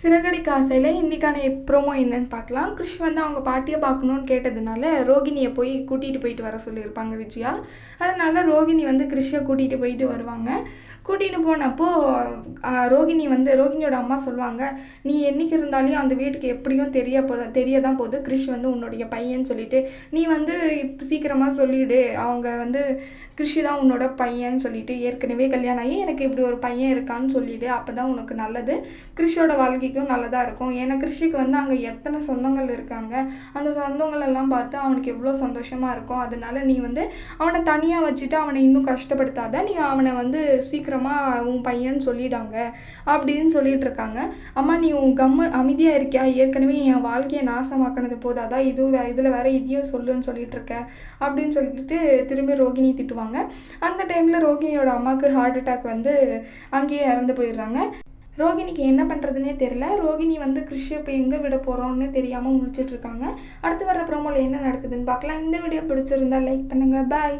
சிறகடிக்க ஆசையில் இன்றைக்கான ப்ரோமோ என்னன்னு பார்க்கலாம். கிருஷ் வந்து அவங்க பாட்டியை பார்க்கணுன்னு கேட்டதுனால ரோகிணியை போய் கூட்டிகிட்டு போயிட்டு வர சொல்லியிருப்பாங்க விஜயா. அதனால் ரோகிணி வந்து கிருஷை கூட்டிகிட்டு போயிட்டு வருவாங்க. கூட்டிகிட்டு போனப்போ ரோகிணி வந்து ரோகிணியோட அம்மா சொல்லுவாங்க நீ என்றைக்கு இருந்தாலும் அந்த வீட்டுக்கு எப்படியும் தெரிய போ தெரிய தான் போகுது கிருஷ் வந்து உன்னுடைய பையன் சொல்லிட்டு நீ வந்து இப்போ சீக்கிரமாக சொல்லிவிடு அவங்க வந்து கிருஷி தான் உன்னோட பையன் சொல்லிட்டு ஏற்கனவே கல்யாணம் ஆகி எனக்கு இப்படி ஒரு பையன் இருக்கான்னு சொல்லிவிடு அப்போ தான் உனக்கு நல்லது. கிருஷியோட வாழ்க்கைக்கும் நல்லதாக இருக்கும். ஏன்னா கிருஷிக்கு வந்து அங்கே எத்தனை சொந்தங்கள் இருக்காங்க அந்த சொந்தங்கள் எல்லாம் பார்த்து அவனுக்கு எவ்வளோ சந்தோஷமாக இருக்கும். அதனால நீ வந்து அவனை தனியாக வச்சுட்டு அவனை இன்னும் கஷ்டப்படுத்தாத நீ அவனை வந்து சீக்கிரமாக உன் பையன் சொல்லிடாங்க அப்படின்னு சொல்லிட்டு இருக்காங்க. அம்மா நீ உன் கம்மு அமைதியாக இருக்கியா? ஏற்கனவே என் வாழ்க்கையை நாசமாக்கினது போதாதா? இது இதில் வேற இதையும் சொல்லுன்னு சொல்லிட்டு இருக்க அப்படின்னு சொல்லிட்டு திரும்பி ரோகிணி திட்டுவாங்க. அந்த டைமில் ரோகிணியோட அம்மாவுக்கு ஹார்ட் அட்டாக் வந்து அங்கேயே இறந்து போயிடுறாங்க. ரோகிணிக்கு என்ன பண்ணுறதுனே தெரில ரோகிணி வந்து கிருஷியை இப்போ எங்கே விட போகிறோன்னு தெரியாமல் முழிச்சிட்டுருக்காங்க அடுத்து வர ப்ரோமோவில் என்ன நடக்குதுன்னு பார்க்கலாம். இந்த வீடியோ பிடிச்சிருந்தா லைக் பண்ணுங்கள் பாய்